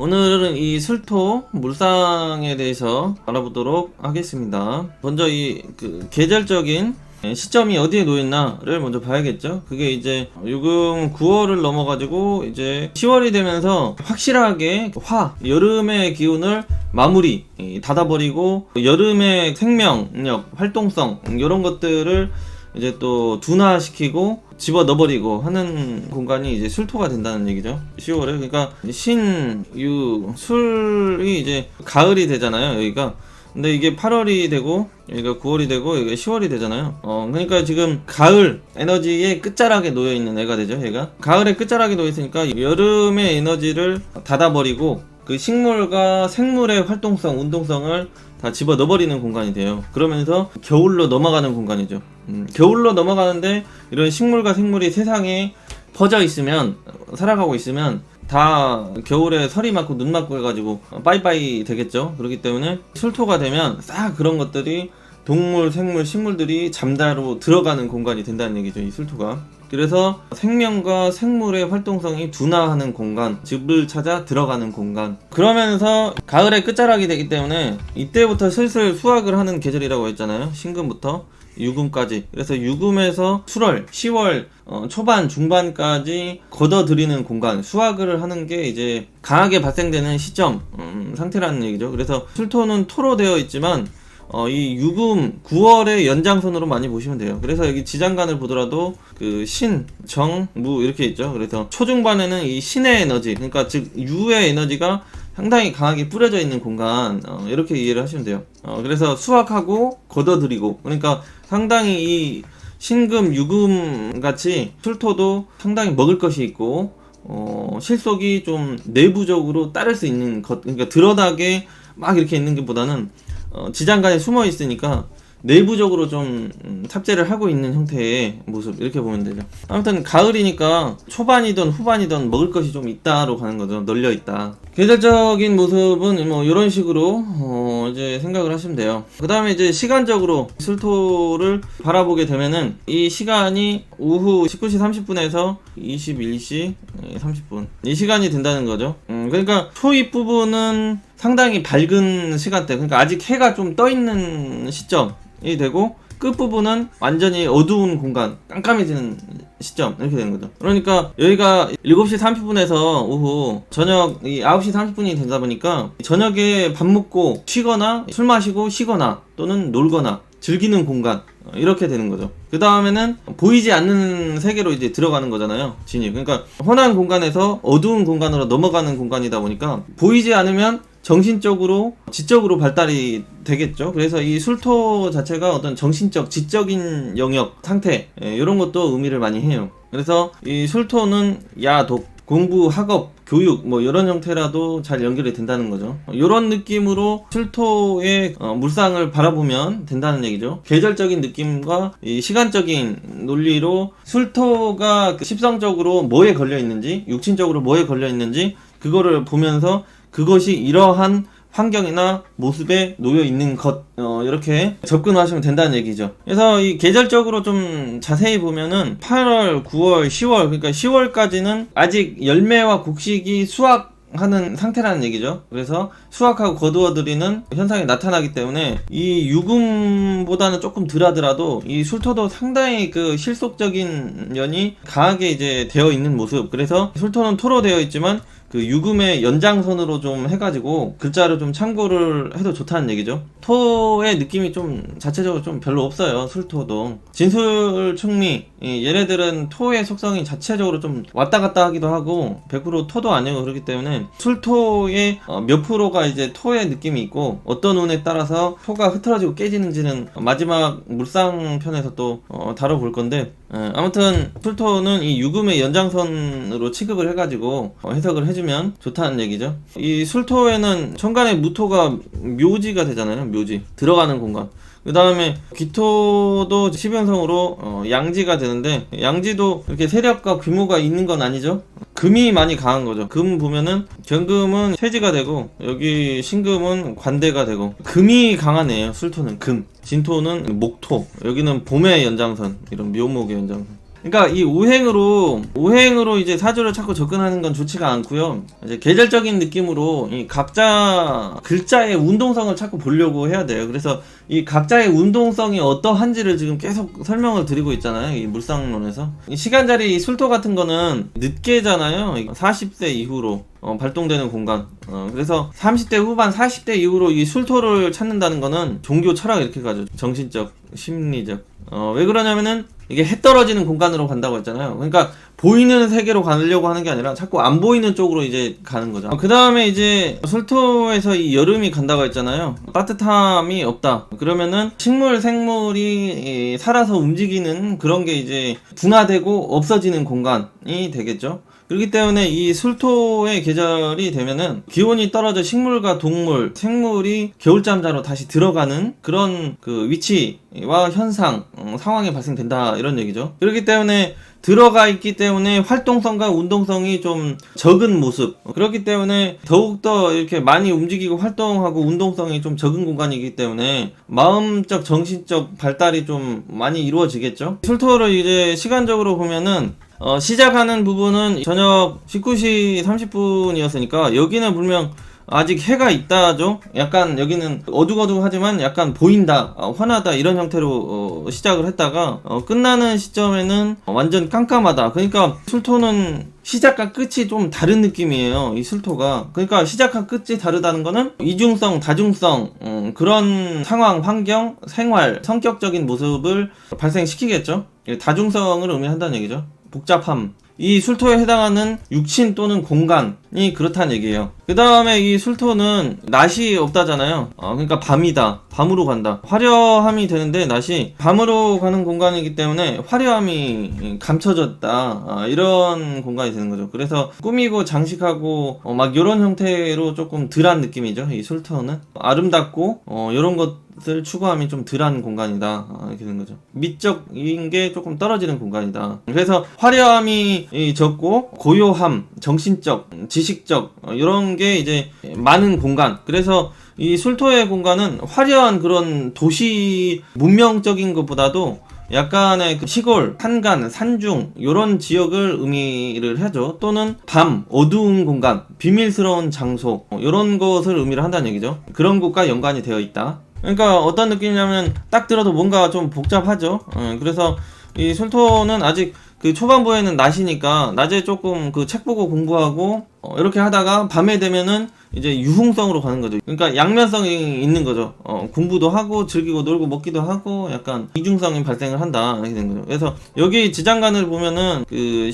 오늘은 이 술토 물상에 대해서 알아보도록 하겠습니다. 먼저 이 그 계절적인 시점이 어디에 놓였나를 먼저 봐야겠죠. 그게 이제 요금 9월을 넘어가지고 이제 10월이 되면서 확실하게 화 여름의 기운을 마무리 이, 닫아버리고 여름의 생명력 활동성 이런 것들을 이제 또 둔화시키고 집어 넣어버리고 하는 공간이 이제 술토가 된다는 얘기죠. 10월에 그러니까 신유 술이 이제 가을이 되잖아요. 여기가 근데 이게 8월이 되고 여기가 9월이 되고 여기가 10월이 되잖아요. 어 그러니까 지금 가을 에너지의 끝자락에 놓여 있는 애가 되죠. 얘가 가을의 끝자락에 놓여 있으니까 여름의 에너지를 닫아버리고 그 식물과 생물의 활동성, 운동성을 다 집어 넣어버리는 공간이 돼요. 그러면서 겨울로 넘어가는 공간이죠. 음, 겨울로 넘어가는데 이런 식물과 생물이 세상에 퍼져 있으면 살아가고 있으면 다 겨울에 설이 맞고 눈 맞고 해가지고 빠이빠이 되겠죠. 그렇기 때문에 술토가 되면 싹 그런 것들이 동물, 생물, 식물들이 잠자로 들어가는 공간이 된다는 얘기죠. 이 술토가. 그래서 생명과 생물의 활동성이 둔화하는 공간, 집을 찾아 들어가는 공간. 그러면서 가을의 끝자락이 되기 때문에 이때부터 슬슬 수확을 하는 계절이라고 했잖아요. 신금부터. 유금까지. 그래서 유금에서 7월, 10월 어, 초반, 중반까지 걷어들이는 공간, 수확을 하는 게 이제 강하게 발생되는 시점, 음, 상태라는 얘기죠. 그래서 술토는 토로 되어 있지만 어, 이 유금 9월의 연장선으로 많이 보시면 돼요. 그래서 여기 지장간을 보더라도 그 신, 정, 무 이렇게 있죠. 그래서 초중반에는 이 신의 에너지, 그러니까 즉 유의 에너지가 상당히 강하게 뿌려져 있는 공간 어, 이렇게 이해를 하시면 돼요. 어, 그래서 수확하고 걷어들이고 그러니까 상당히 이 신금, 유금 같이 술토도 상당히 먹을 것이 있고 어, 실속이 좀 내부적으로 따를 수 있는 것, 그러니까 드러나게 막 이렇게 있는 것보다는 어, 지장 간에 숨어 있으니까 내부적으로 좀 음, 탑재를 하고 있는 형태의 모습 이렇게 보면 되죠. 아무튼 가을이니까 초반이든 후반이든 먹을 것이 좀 있다로 가는 거죠. 널려 있다. 계절적인 모습은 뭐 이런 식으로 어, 이제 생각을 하시면 돼요. 그 다음에 이제 시간적으로 술토를 바라보게 되면은 이 시간이 오후 19시 30분에서 21시 30분 이 시간이 된다는 거죠. 음, 그러니까 초입 부분은 상당히 밝은 시간대, 그러니까 아직 해가 좀 떠 있는 시점이 되고 끝부분은 완전히 어두운 공간, 깜깜해지는 시점 이렇게 되는 거죠. 그러니까 여기가 7시 30분에서 오후 저녁 이 9시 30분이 되다 보니까 저녁에 밥 먹고 쉬거나 술 마시고 쉬거나 또는 놀거나 즐기는 공간 어, 이렇게 되는 거죠. 그 다음에는 보이지 않는 세계로 이제 들어가는 거잖아요. 진입. 그러니까 혼한 공간에서 어두운 공간으로 넘어가는 공간이다 보니까 보이지 않으면 정신적으로 지적으로 발달이 되겠죠. 그래서 이 술토 자체가 어떤 정신적 지적인 영역 상태 이런 것도 의미를 많이 해요. 그래서 이 술토는 야독 공부, 학업, 교육 뭐 이런 형태라도 잘 연결이 된다는 거죠. 이런 느낌으로 술토의 어, 물상을 바라보면 된다는 얘기죠. 계절적인 느낌과 이 시간적인 논리로 술토가 그 십성적으로 뭐에 걸려 있는지, 육신적으로 뭐에 걸려 있는지 그거를 보면서 그것이 이러한 환경이나 모습에 놓여 있는 것 어, 이렇게 접근하시면 된다는 얘기죠. 그래서 이 계절적으로 좀 자세히 보면은 8월, 9월, 10월 그러니까 10월까지는 아직 열매와 곡식이 수확 하는 상태라는 얘기죠. 그래서 수확하고 거두어들이는 현상이 나타나기 때문에 이 유금보다는 조금 덜하더라도 이 술토도 상당히 그 실속적인 면이 강하게 이제 되어 있는 모습. 그래서 술토는 토로 되어 있지만 그 유금의 연장선으로 좀 해가지고 글자를 좀 참고를 해도 좋다는 얘기죠. 토의 느낌이 좀 자체적으로 좀 별로 없어요. 술토도 진술 충미 이 얘네들은 토의 속성이 자체적으로 좀 왔다 갔다 하기도 하고 100% 토도 아니고 그렇기 때문에 술토의 어, 몇 프로가 이제 토의 느낌이 있고 어떤 운에 따라서 토가 흐트러지고 깨지는지는 마지막 물상 편에서 또 어, 다뤄볼 건데 예, 아무튼 술토는 이 유금의 연장선으로 취급을 해가지고 어, 해석을 해주면 좋다는 얘기죠. 이 술토에는 천간의 무토가 묘지가 되잖아요. 묘지 들어가는 공간. 그 다음에 기토도 시변성으로 어, 양지가 되는데 양지도 이렇게 세력과 규모가 있는 건 아니죠. 금이 많이 강한 거죠. 금 보면은 경금은 세지가 되고 여기 신금은 관대가 되고 금이 강하네요. 술토는 금, 진토는 목토, 여기는 봄의 연장선 이런 묘목의 연장선. 그러니까 이 오행으로 오행으로 이제 사주를 찾고 접근하는 건 좋지가 않고요. 이제 계절적인 느낌으로 이 각자 글자의 운동성을 찾고 보려고 해야 돼요. 그래서 이 각자의 운동성이 어떠한지를 지금 계속 설명을 드리고 있잖아요. 이 물상론에서 이 시간자리 이 술토 같은 거는 늦게잖아요. 40세 이후로 어, 발동되는 공간. 어, 그래서 30대 후반, 40대 이후로 이 술토를 찾는다는 거는 종교 철학 이렇게 가죠. 정신적, 심리적. 어, 왜 그러냐면은 이게 해 떨어지는 공간으로 간다고 했잖아요. 그러니까 보이는 세계로 가려고 하는 게 아니라 자꾸 안 보이는 쪽으로 이제 가는 거죠. 그 다음에 이제 술토에서 이 여름이 간다고 했잖아요. 따뜻함이 없다. 그러면은 식물, 생물이 이 살아서 움직이는 그런 게 이제 분화되고 없어지는 공간이 되겠죠. 그렇기 때문에 이 술토의 계절이 되면은 기온이 떨어져 식물과 동물, 생물이 겨울잠자로 다시 들어가는 그런 그 위치와 현상, 어, 상황이 발생된다 이런 얘기죠. 그렇기 때문에 들어가 있기 때문에 활동성과 운동성이 좀 적은 모습. 그렇기 때문에 더욱더 이렇게 많이 움직이고 활동하고 운동성이 좀 적은 공간이기 때문에 마음적, 정신적 발달이 좀 많이 이루어지겠죠. 술토를 이제 시간적으로 보면은 어, 시작하는 부분은 저녁 19시 30분이었으니까 여기는 분명 아직 해가 있다죠. 약간 여기는 어둑어둑하지만 약간 보인다, 어, 환하다 이런 형태로 어, 시작을 했다가 어, 끝나는 시점에는 완전 깜깜하다. 그러니까 술토는 시작과 끝이 좀 다른 느낌이에요. 이 술토가. 그러니까 시작과 끝이 다르다는 거는 이중성, 다중성 음, 그런 상황, 환경, 생활, 성격적인 모습을 발생시키겠죠. 다중성을 의미한다는 얘기죠. 복잡함. 이 술토에 해당하는 육신 또는 공간 이 그렇다는 얘기예요. 그 다음에 이 술토는 낮이 없다잖아요. 어, 그러니까 밤이다. 밤으로 간다. 화려함이 되는데 낮이 밤으로 가는 공간이기 때문에 화려함이 감춰졌다. 아, 이런 공간이 되는 거죠. 그래서 꾸미고 장식하고 어, 막 이런 형태로 조금 덜한 느낌이죠. 이 술토는 아름답고 어, 이런 것을 추구함이 좀 덜한 공간이다 아, 이렇게 되는 거죠 미적인 게 조금 떨어지는 공간이다 그래서 화려함이 이 적고 고요함 정신적 지식적 어, 이런 게 이제 많은 공간 그래서 이 술토의 공간은 화려한 그런 도시 문명적인 것보다도 약간의 그 시골, 산간, 산중 요런 지역을 의미를 하죠. 또는 밤, 어두운 공간, 비밀스러운 장소 요런 것을 의미를 한다는 얘기죠. 그런 곳과 연관이 되어 있다. 그러니까 어떤 느낌이냐면 딱 들어도 뭔가 좀 복잡하죠. 어, 그래서 이 술토는 아직 그 초반부에는 낮이니까 낮에 조금 그 책 보고 공부하고 어, 이렇게 하다가 밤에 되면은 이제 유흥성으로 가는 거죠. 그러니까 양면성이 있는 거죠. 어, 공부도 하고 즐기고 놀고 먹기도 하고 약간 이중성이 발생을 한다 이렇게 된 거죠. 그래서 여기 지장간을 보면은 그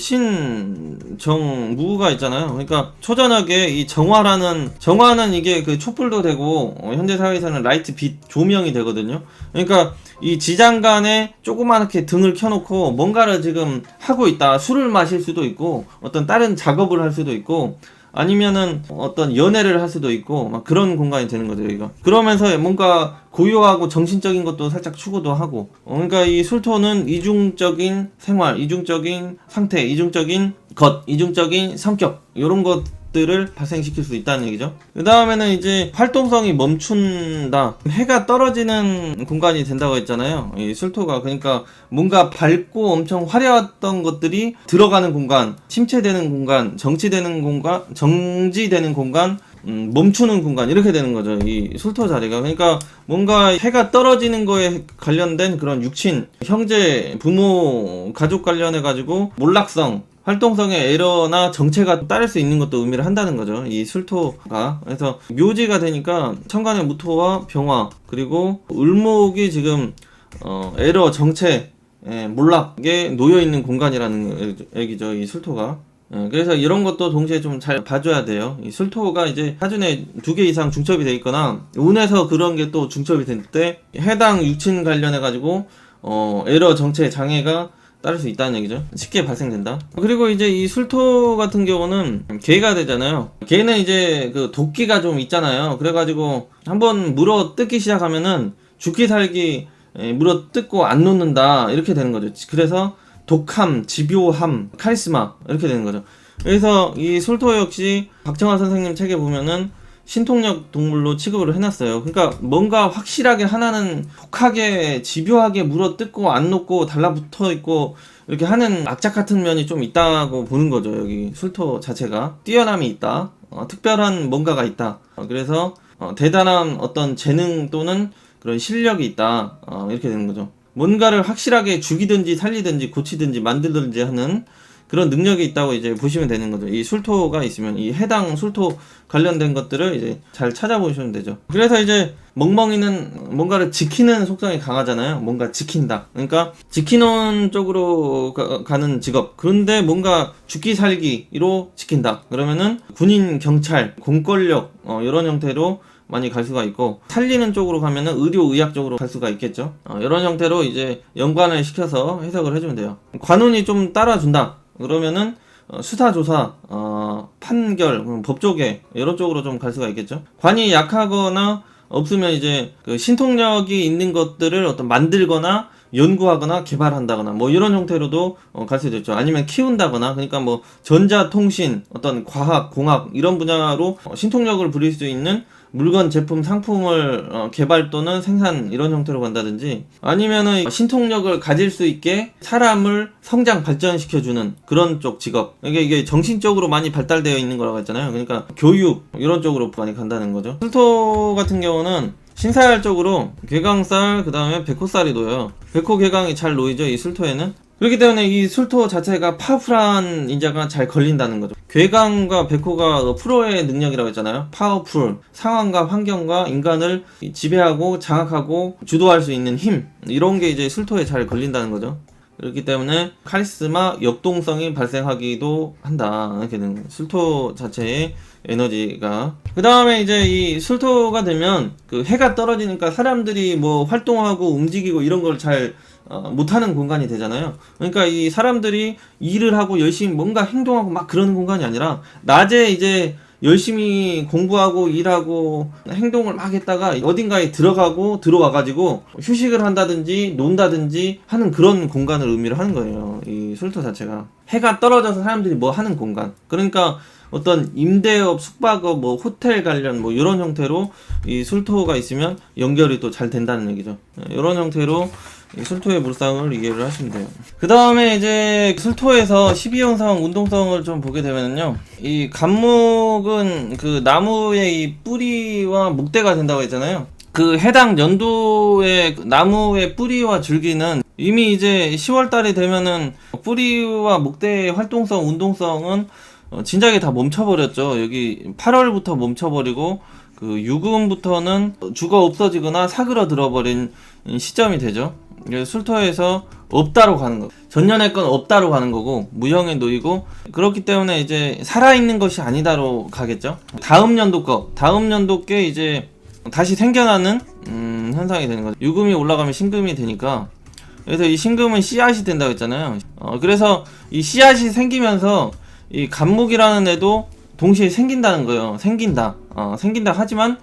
신정무가 있잖아요. 그러니까 초저녁에 이 정화라는 정화는 이게 그 촛불도 되고 어, 현대 사회에서는 라이트 빛 조명이 되거든요. 그러니까 이 지장간에 조그맣게 등을 켜놓고 뭔가를 지금 하고 있다. 술을 마실 수도 있고 어떤 다른 작업을 할 수도 있고 아니면은 어떤 연애를 할 수도 있고 막 그런 공간이 되는 거죠 여기가. 그러면서 뭔가 고요하고 정신적인 것도 살짝 추구도 하고. 어, 그러니까 이 술토는 이중적인 생활 이중적인 상태 이중적인 것 이중적인 성격 이런 것 들을 발생시킬 수 있다는 얘기죠. 그 다음에는 이제 활동성이 멈춘다. 해가 떨어지는 공간이 된다고 했잖아요. 이 술토가. 그러니까 뭔가 밝고 엄청 화려했던 것들이 들어가는 공간, 침체되는 공간, 정치되는 공간, 정지되는 공간, 음, 멈추는 공간 이렇게 되는 거죠. 이 술토 자리가. 그러니까 뭔가 해가 떨어지는 거에 관련된 그런 육친, 형제, 부모, 가족 관련해 가지고 몰락성 활동성의 에러나 정체가 따를 수 있는 것도 의미를 한다는 거죠. 이 술토가. 그래서 묘지가 되니까 천간의 무토와 병화 그리고 을목이 지금 어, 에러 정체 예, 몰락에 놓여 있는 공간이라는 얘기죠. 이 술토가. 예, 그래서 이런 것도 동시에 좀 잘 봐줘야 돼요. 이 술토가 이제 사준에 두 개 이상 중첩이 돼 있거나 운에서 그런 게 또 중첩이 될 때 해당 육친 관련해 가지고 어, 에러 정체 장애가 따를 수 있다는 얘기죠. 쉽게 발생된다. 그리고 이제 이 술토 같은 경우는 개가 되잖아요. 개는 이제 그 도끼가 좀 있잖아요. 그래가지고 한번 물어 뜯기 시작하면은 죽기 살기 예, 물어 뜯고 안 놓는다 이렇게 되는 거죠. 그래서 독함, 집요함, 카리스마 이렇게 되는 거죠. 그래서 이 술토 역시 박정환 선생님 책에 보면은 신통력 동물로 취급을 해놨어요. 그러니까 뭔가 확실하게 하나는 독하게 집요하게 물어뜯고 안 놓고 달라붙어 있고 이렇게 하는 악착 같은 면이 좀 있다고 보는 거죠. 여기 술토 자체가 뛰어남이 있다, 어, 특별한 뭔가가 있다. 어, 그래서 어, 대단한 어떤 재능 또는 그런 실력이 있다. 어, 이렇게 되는 거죠. 뭔가를 확실하게 죽이든지 살리든지 고치든지 만들든지 하는 그런 능력이 있다고 이제 보시면 되는 거죠. 이 술토가 있으면 이 해당 술토 관련된 것들을 이제 잘 찾아보시면 되죠. 그래서 이제 멍멍이는 뭔가를 지키는 속성이 강하잖아요. 뭔가 지킨다. 그러니까 지키는 쪽으로 가, 는 직업. 그런데 뭔가 죽기 살기로 지킨다. 그러면은 군인, 경찰, 공권력 어, 이런 형태로 많이 갈 수가 있고 살리는 쪽으로 가면은 의료 의학 쪽으로 갈 수가 있겠죠. 어, 이런 형태로 이제 연관을 시켜서 해석을 해주면 돼요. 관운이 좀 따라준다. 그러면은 어, 수사 조사, 어, 판결, 음, 법조계 이런 쪽으로 좀 갈 수가 있겠죠. 관이 약하거나 없으면 이제 그 신통력이 있는 것들을 어떤 만들거나 연구하거나 개발한다거나 뭐 이런 형태로도 어, 갈 수도 있죠. 아니면 키운다거나 그러니까 뭐 전자통신, 어떤 과학, 공학 이런 분야로 어, 신통력을 부릴 수 있는 물건, 제품, 상품을 어, 개발 또는 생산 이런 형태로 간다든지 아니면은 신통력을 가질 수 있게 사람을 성장 발전시켜주는 그런 쪽 직업 이게 이게 정신적으로 많이 발달되어 있는 거라고 했잖아요. 그러니까 교육 이런 쪽으로 많이 간다는 거죠. 술토 같은 경우는 신사열 쪽으로 괴강살 그 다음에 백호살이 놓여요. 백호 괴강이 잘 놓이죠 이 술토에는. 그렇기 때문에 이 술토 자체가 파워풀한 인자가 잘 걸린다는 거죠. 괴강과 백호가 프로의 능력이라고 했잖아요. 파워풀, 상황과 환경과 인간을 지배하고 장악하고 주도할 수 있는 힘 이런 게 이제 술토에 잘 걸린다는 거죠. 그렇기 때문에 카리스마 역동성이 발생하기도 한다. 이렇게 거예요. 술토 자체의 에너지가. 그 다음에 이제 이 술토가 되면 그 해가 떨어지니까 사람들이 뭐 활동하고 움직이고 이런 걸잘 어, 못하는 공간이 되잖아요. 그러니까 이 사람들이 일을 하고 열심히 뭔가 행동하고 막 그러는 공간이 아니라 낮에 이제 열심히 공부하고 일하고 행동을 막 했다가 어딘가에 들어가고 들어와가지고 휴식을 한다든지 논다든지 하는 그런 공간을 의미를 하는 거예요. 이 술토 자체가. 해가 떨어져서 사람들이 뭐 하는 공간. 그러니까 어떤 임대업, 숙박업, 뭐 호텔 관련 뭐 이런 형태로 이 술토가 있으면 연결이 또 잘 된다는 얘기죠. 이런 형태로 술토의 물상을 이해를 하시면 돼요. 그 다음에 이제 술토에서 12형상 운동성을 좀 보게 되면요. 이 감목은 그 나무의 이 뿌리와 목대가 된다고 했잖아요. 그 해당 연도의 나무의 뿌리와 줄기는 이미 이제 10월 달이 되면은 뿌리와 목대의 활동성, 운동성은 어, 진작에 다 멈춰버렸죠. 여기 8월부터 멈춰버리고 그 유금부터는 죽어 없어지거나 사그러 들어버린 시점이 되죠. 술토에서 없다로 가는 거. 전년의 건 없다로 가는 거고 무형에 놓이고 그렇기 때문에 이제 살아 있는 것이 아니다로 가겠죠. 다음 연도 거, 다음 연도 께 이제 다시 생겨나는 음, 현상이 되는 거죠. 유금이 올라가면 신금이 되니까 그래서 이 신금은 씨앗이 된다고 했잖아요. 어, 그래서 이 씨앗이 생기면서 이 간목이라는 애도 동시에 생긴다는 거예요. 생긴다. 어, 생긴다 하지만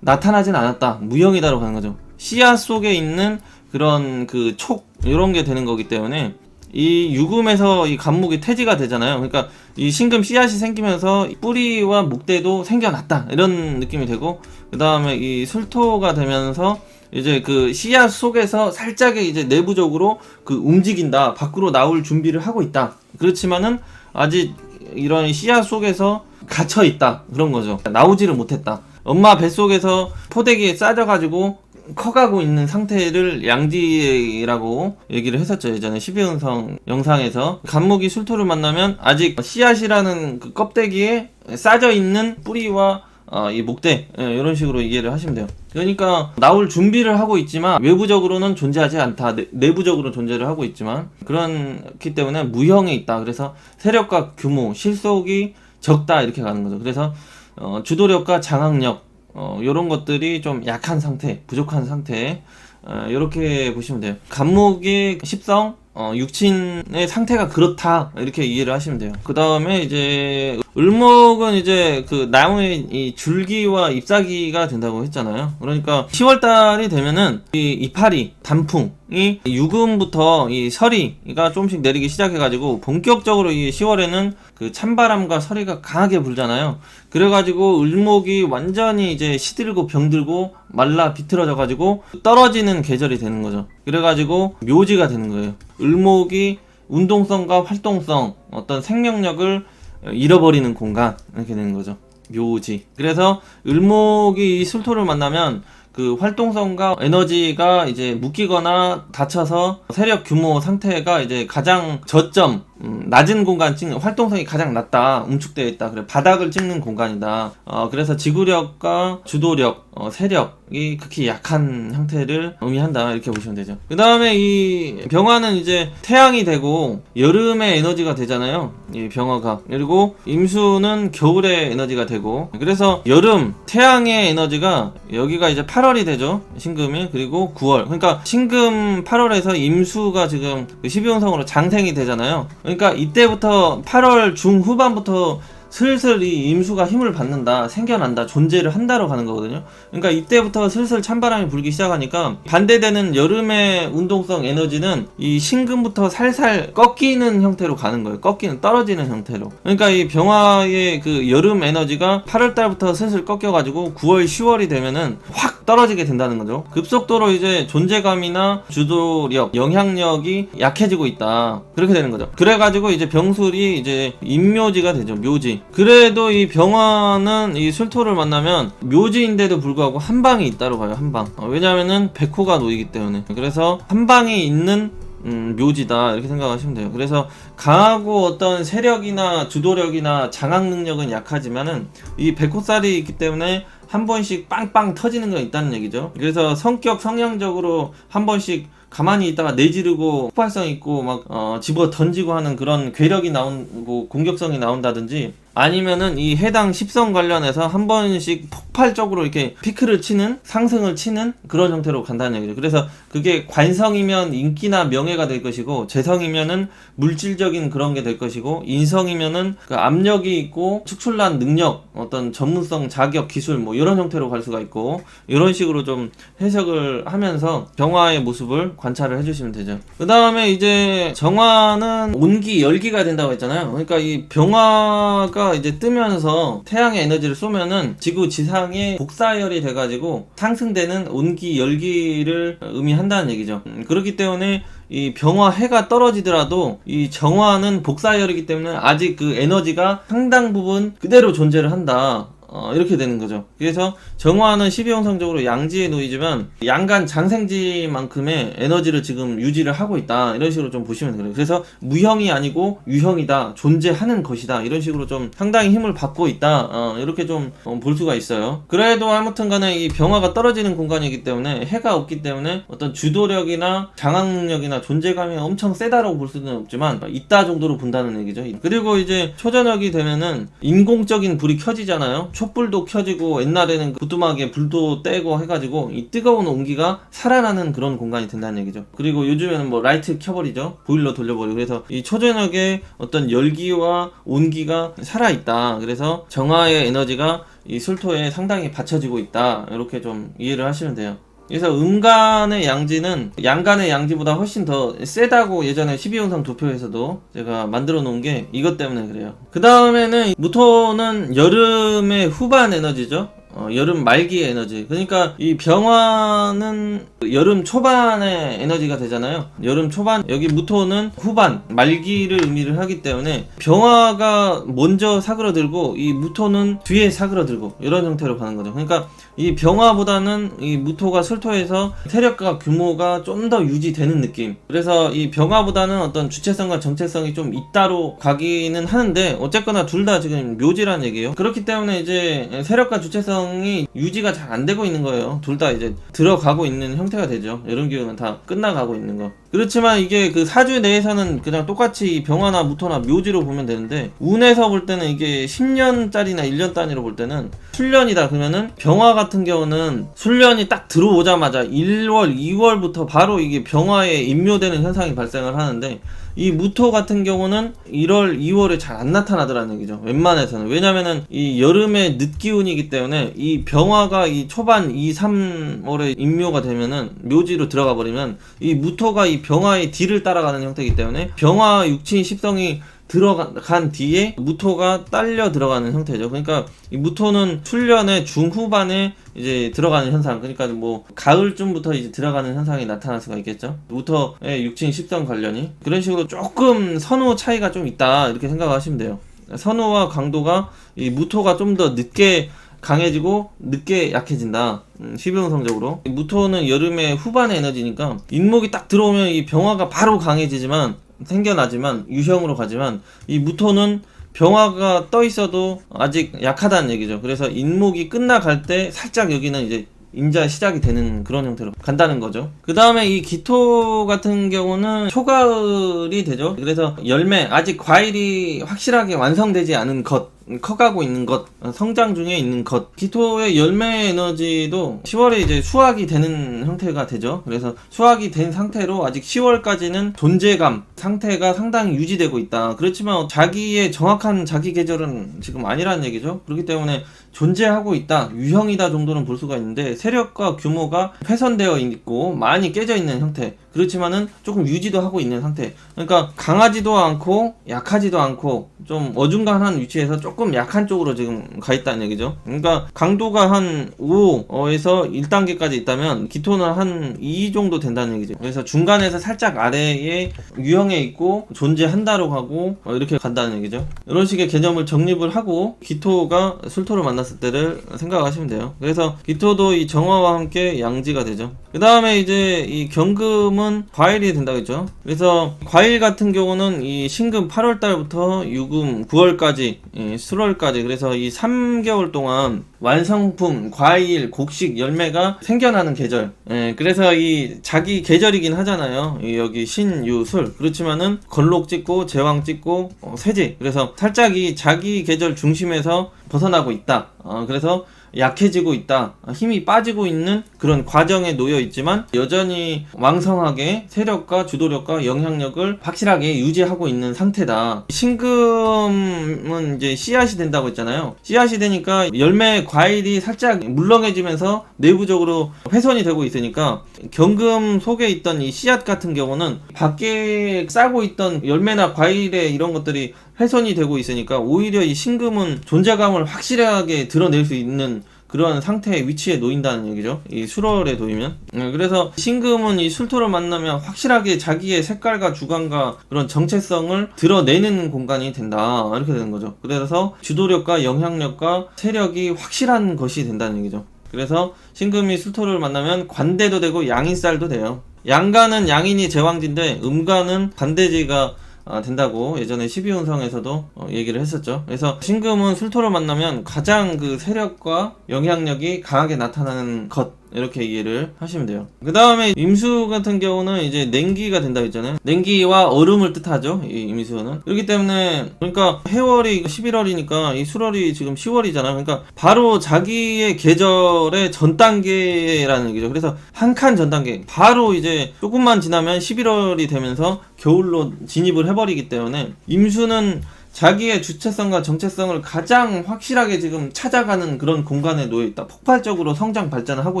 나타나진 않았다. 무형이다로 가는 거죠. 씨앗 속에 있는 그런 그 촉 이런 게 되는 거기 때문에 이 유금에서 이 감목이 태지가 되잖아요. 그러니까 이 신금 씨앗이 생기면서 뿌리와 목대도 생겨났다 이런 느낌이 되고 그 다음에 이 술토가 되면서 이제 그 씨앗 속에서 살짝의 이제 내부적으로 그 움직인다 밖으로 나올 준비를 하고 있다. 그렇지만은 아직 이런 씨앗 속에서 갇혀 있다 그런 거죠. 나오지를 못했다. 엄마 뱃속에서 포대기에 싸져가지고 커가고 있는 상태를 양지라고 얘기를 했었죠 예전에 12운성 영상에서 간목이 술토를 만나면 아직 씨앗이라는 그 껍데기에 싸져 있는 뿌리와 어, 이 목대 예, 이런 식으로 이해를 하시면 돼요. 그러니까 나올 준비를 하고 있지만 외부적으로는 존재하지 않다. 내, 부적으로 존재를 하고 있지만 그렇기 때문에 무형에 있다. 그래서 세력과 규모, 실속이 적다 이렇게 가는 거죠. 그래서 어, 주도력과 장악력 어, 요런 것들이 좀 약한 상태, 부족한 상태, 어, 이렇게 보시면 돼요. 간목의 십성, 어, 육친의 상태가 그렇다 이렇게 이해를 하시면 돼요. 그 다음에 이제 을목은 이제 그 나무의 이 줄기와 잎사귀가 된다고 했잖아요. 그러니까 10월 달이 되면은 이 이파리 단풍이 유금부터 이 서리가 조금씩 내리기 시작해가지고 본격적으로 이 10월에는 그 찬바람과 서리가 강하게 불잖아요. 그래가지고 을목이 완전히 이제 시들고 병들고 말라 비틀어져가지고 떨어지는 계절이 되는 거죠. 그래가지고 묘지가 되는 거예요. 을목이 운동성과 활동성, 어떤 생명력을 잃어버리는 공간 이렇게 되는 거죠. 묘지. 그래서 을목이 이 술토를 만나면 그 활동성과 에너지가 이제 묶이거나 다쳐서 세력 규모 상태가 이제 가장 저점 음, 낮은 공간 찍는 활동성이 가장 낮다 움축되어 있다 그래 바닥을 찍는 공간이다. 어, 그래서 지구력과 주도력 어, 세력이 극히 약한 형태를 의미한다 이렇게 보시면 되죠. 그 다음에 이 병화는 이제 태양이 되고 여름의 에너지가 되잖아요 이 병화가. 그리고 임수는 겨울의 에너지가 되고. 그래서 여름 태양의 에너지가 여기가 이제 8월이 되죠 신금이 그리고 9월. 그러니까 신금 8월에서 임수가 지금 12운성으로 장생이 되잖아요 그러니까 이때부터 8월 중후반부터 슬슬 이 임수가 힘을 받는다, 생겨난다, 존재를 한다로 가는 거거든요. 그러니까 이때부터 슬슬 찬바람이 불기 시작하니까 반대되는 여름의 운동성 에너지는 이 신금부터 살살 꺾이는 형태로 가는 거예요. 꺾이는, 떨어지는 형태로. 그러니까 이 병화의 그 여름 에너지가 8월 달부터 슬슬 꺾여가지고 9월, 10월이 되면은 확 떨어지게 된다는 거죠. 급속도로 이제 존재감이나 주도력, 영향력이 약해지고 있다. 그렇게 되는 거죠. 그래가지고 이제 병술이 이제 인묘지가 되죠. 묘지. 그래도 이 병화는 이 술토를 만나면 묘지인데도 불구하고 한 방이 있다로 봐요. 한 방. 어, 왜냐면은 백호가 놓이기 때문에. 그래서 한 방이 있는 음, 묘지다 이렇게 생각하시면 돼요. 그래서 강하고 어떤 세력이나 주도력이나 장악 능력은 약하지만은 이 백호살이 있기 때문에 한 번씩 빵빵 터지는 건 있다는 얘기죠. 그래서 성격 성향적으로 한 번씩 가만히 있다가 내지르고 폭발성 있고 막 어, 집어 던지고 하는 그런 괴력이 나오고 공격성이 나온다든지 아니면은 이 해당 십성 관련해서 한 번씩 폭발적으로 이렇게 피크를 치는 상승을 치는 그런 형태로 간다는 얘기죠. 그래서 그게 관성이면 인기나 명예가 될 것이고 재성이면은 물질적인 그런 게 될 것이고 인성이면은 그 압력이 있고 축출난 능력 어떤 전문성 자격 기술 뭐 이런 형태로 갈 수가 있고 이런 식으로 좀 해석을 하면서 병화의 모습을 관찰을 해주시면 되죠. 그 다음에 이제 정화는 온기 열기가 된다고 했잖아요. 그러니까 이 병화가 이제 뜨면서 태양의 에너지를 쏘면은 지구 지상에 복사열이 돼가지고 상승되는 온기 열기를 의미한다는 얘기죠. 음, 그렇기 때문에 이 병화 해가 떨어지더라도 이 정화는 복사열이기 때문에 아직 그 에너지가 상당 부분 그대로 존재를 한다. 어, 이렇게 되는 거죠. 그래서 정화는 12형성적으로 양지에 놓이지만 양간 장생지만큼의 에너지를 지금 유지를 하고 있다. 이런 식으로 좀 보시면 돼요. 그래서 무형이 아니고 유형이다. 존재하는 것이다. 이런 식으로 좀 상당히 힘을 받고 있다. 어, 이렇게 좀 볼 수가 있어요. 그래도 아무튼 간에 이 병화가 떨어지는 공간이기 때문에 해가 없기 때문에 어떤 주도력이나 장악 능력이나 존재감이 엄청 세다라고 볼 수는 없지만 있다 정도로 본다는 얘기죠. 그리고 이제 초저녁이 되면은 인공적인 불이 켜지잖아요. 촛불도 켜지고 옛날에는 그 부뚜막에 불도 떼고 해가지고 이 뜨거운 온기가 살아나는 그런 공간이 된다는 얘기죠. 그리고 요즘에는 뭐 라이트 켜버리죠. 보일러 돌려버리고 그래서 이 초저녁에 어떤 열기와 온기가 살아있다. 그래서 정화의 에너지가 이 술토에 상당히 받쳐지고 있다. 이렇게 좀 이해를 하시면 돼요. 그래서 음간의 양지는 양간의 양지보다 훨씬 더 세다고 예전에 12영상 도표에서도 제가 만들어 놓은 게 이것 때문에 그래요. 그 다음에는 무토는 여름의 후반 에너지죠. 어, 여름 말기의 에너지. 그러니까 이 병화는 여름 초반의 에너지가 되잖아요. 여름 초반, 여기 무토는 후반, 말기를 의미를 하기 때문에 병화가 먼저 사그러들고 이 무토는 뒤에 사그러들고 이런 형태로 가는 거죠. 그러니까 이 병화보다는 이 무토가 술토에서 세력과 규모가 좀 더 유지되는 느낌. 그래서 이 병화보다는 어떤 주체성과 정체성이 좀 있다로 가기는 하는데 어쨌거나 둘 다 지금 묘지란 얘기예요. 그렇기 때문에 이제 세력과 주체성 이 유지가 잘 안 되고 있는 거예요. 둘 다 이제 들어가고 있는 형태가 되죠. 여름 기운은 다 끝나가고 있는 거. 그렇지만 이게 그 사주 내에서는 그냥 똑같이 병화나 무토나 묘지로 보면 되는데 운에서 볼 때는 이게 10년짜리나 1년 단위로 볼 때는 술년이다 그러면은 병화 같은 경우는 술년이 딱 들어오자마자 1월, 2월부터 바로 이게 병화에 임묘되는 현상이 발생을 하는데 이 무토 같은 경우는 1월, 2월에 잘 안 나타나더라는 얘기죠. 웬만해서는. 왜냐면은 이 여름의 늦기운이기 때문에 이 병화가 이 초반 2, 3월에 임묘가 되면은 묘지로 들어가 버리면 이 무토가 이 병화의 뒤를 따라가는 형태이기 때문에 병화 육친 십성이 들어간 뒤에 무토가 딸려 들어가는 형태죠. 그러니까 이 무토는 출년의 중후반에 이제 들어가는 현상. 그러니까 뭐 가을쯤부터 이제 들어가는 현상이 나타날 수가 있겠죠. 무토의 육친 십성 관련이 그런 식으로 조금 선호 차이가 좀 있다 이렇게 생각하시면 돼요. 선호와 강도가 이 무토가 좀 더 늦게 강해지고 늦게 약해진다. 음, 12형 성적으로. 무토는 여름의 후반의 에너지니까 인목이 딱 들어오면 이 병화가 바로 강해지지만 생겨나지만 유형으로 가지만 이 무토는 병화가 떠 있어도 아직 약하다는 얘기죠. 그래서 인목이 끝나갈 때 살짝 여기는 이제 임자 시작이 되는 그런 형태로 간다는 거죠. 그 다음에 이 기토 같은 경우는 초가을이 되죠. 그래서 열매, 아직 과일이 확실하게 완성되지 않은 것, 커가고 있는 것, 성장 중에 있는 것. 기토의 열매 에너지도 10월에 이제 수확이 되는 형태가 되죠. 그래서 수확이 된 상태로 아직 10월까지는 존재감, 상태가 상당히 유지되고 있다. 그렇지만 자기의 정확한 자기 계절은 지금 아니라는 얘기죠. 그렇기 때문에 존재하고 있다, 유형이다 정도는 볼 수가 있는데 세력과 규모가 훼손되어 있고 많이 깨져 있는 형태. 그렇지만은 조금 유지도 하고 있는 상태. 그러니까 강하지도 않고 약하지도 않고 좀 어중간한 위치에서 조금 약한 쪽으로 지금 가 있다는 얘기죠. 그러니까 강도가 한 5에서 1단계까지 있다면 기토는 한 2 정도 된다는 얘기죠. 그래서 중간에서 살짝 아래에 유형에 있고 존재한다로 가고 어, 이렇게 간다는 얘기죠. 이런 식의 개념을 정립을 하고 기토가 술토를 만났을 때를 생각하시면 돼요. 그래서 기토도 이 정화와 함께 양지가 되죠. 그 다음에 이제 이 경금은 과일이 된다고 했죠. 그래서 과일 같은 경우는 이 신금 8월 달부터 유금 9월까지, 예, 7월까지 그래서 이 3개월 동안 완성품, 과일, 곡식, 열매가 생겨나는 계절. 예, 그래서 이 자기 계절이긴 하잖아요. 이 여기 신, 유, 술. 그렇지만은 건록 찍고 제왕 찍고 어, 세지. 그래서 살짝 이 자기 계절 중심에서 벗어나고 있다. 어, 그래서 약해지고 있다. 힘이 빠지고 있는 그런 과정에 놓여 있지만 여전히 왕성하게 세력과 주도력과 영향력을 확실하게 유지하고 있는 상태다. 신금은 이제 씨앗이 된다고 했잖아요. 씨앗이 되니까 열매 과일이 살짝 물렁해지면서 내부적으로 훼손이 되고 있으니까 경금 속에 있던 이 씨앗 같은 경우는 밖에 싸고 있던 열매나 과일에 이런 것들이 훼손이 되고 있으니까 오히려 이 신금은 존재감을 확실하게 드러낼 수 있는 그런 상태의 위치에 놓인다는 얘기죠. 이 술월에 놓이면. 음, 그래서 신금은 이 술토를 만나면 확실하게 자기의 색깔과 주관과 그런 정체성을 드러내는 공간이 된다. 이렇게 되는 거죠. 그래서 주도력과 영향력과 세력이 확실한 것이 된다는 얘기죠. 그래서 신금이 술토를 만나면 관대도 되고 양인살도 돼요. 양가는 양인이 제왕지인데 음가는 관대지가 아, 된다고 예전에 12운성에서도 어, 얘기를 했었죠. 그래서 신금은 술토를 만나면 가장 그 세력과 영향력이 강하게 나타나는 것 이렇게 이해를 하시면 돼요. 그 다음에 임수 같은 경우는 이제 냉기가 된다 했잖아요. 냉기와 얼음을 뜻하죠. 이 임수는. 그렇기 때문에 그러니까 해월이 11월이니까 이 술월이 지금 10월이잖아. 그러니까 바로 자기의 계절의 전 단계라는 얘기죠. 그래서 한 칸 전 단계. 바로 이제 조금만 지나면 11월이 되면서 겨울로 진입을 해버리기 때문에 임수는 자기의 주체성과 정체성을 가장 확실하게 지금 찾아가는 그런 공간에 놓여 있다. 폭발적으로 성장 발전을 하고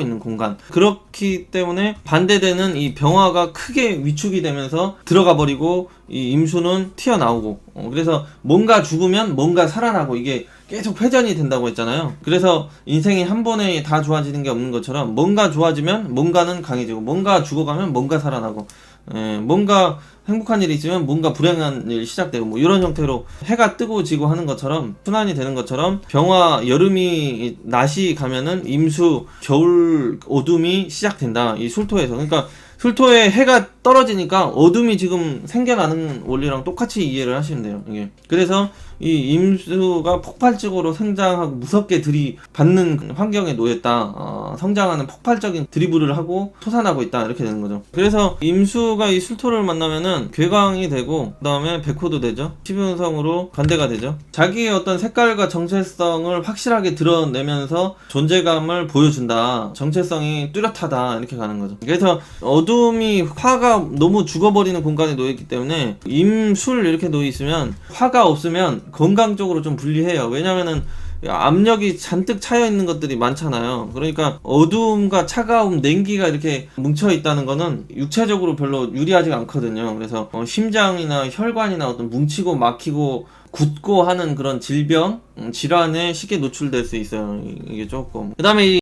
있는 공간. 그렇기 때문에 반대되는 이 병화가 크게 위축이 되면서 들어가 버리고 이 임수는 튀어나오고. 어, 그래서 뭔가 죽으면 뭔가 살아나고 이게 계속 회전이 된다고 했잖아요. 그래서 인생이 한 번에 다 좋아지는 게 없는 것처럼 뭔가 좋아지면 뭔가는 강해지고 뭔가 죽어가면 뭔가 살아나고 예, 뭔가 행복한 일이 있으면 뭔가 불행한 일이 시작되고 뭐 이런 형태로 해가 뜨고 지고 하는 것처럼 순환이 되는 것처럼 병화 여름이 낮이 가면은 임수 겨울 어둠이 시작된다 이 술토에서 그러니까 술토에 해가 떨어지니까 어둠이 지금 생겨나는 원리랑 똑같이 이해를 하시면 돼요 이게. 그래서 이 임수가 폭발적으로 성장하고 무섭게 들이받는 환경에 놓였다. 어, 성장하는 폭발적인 드리블을 하고 솟아나고 있다. 이렇게 되는 거죠. 그래서 임수가 이 술토를 만나면은 괴광이 되고 그 다음에 백호도 되죠. 12운성으로 관대가 되죠. 자기의 어떤 색깔과 정체성을 확실하게 드러내면서 존재감을 보여준다. 정체성이 뚜렷하다. 이렇게 가는 거죠. 그래서 어둠이 화가 너무 죽어버리는 공간에 놓여있기 때문에 임술 이렇게 놓여 있으면 화가 없으면 건강적으로 좀 불리해요 왜냐면은 압력이 잔뜩 차여 있는 것들이 많잖아요. 그러니까 어두움과 차가움, 냉기가 이렇게 뭉쳐 있다는 거는 육체적으로 별로 유리하지가 않거든요. 그래서 어, 심장이나 혈관이나 어떤 뭉치고 막히고 굳고 하는 그런 질병, 음, 질환에 쉽게 노출될 수 있어요. 이- 이게 조금. 그 다음에 이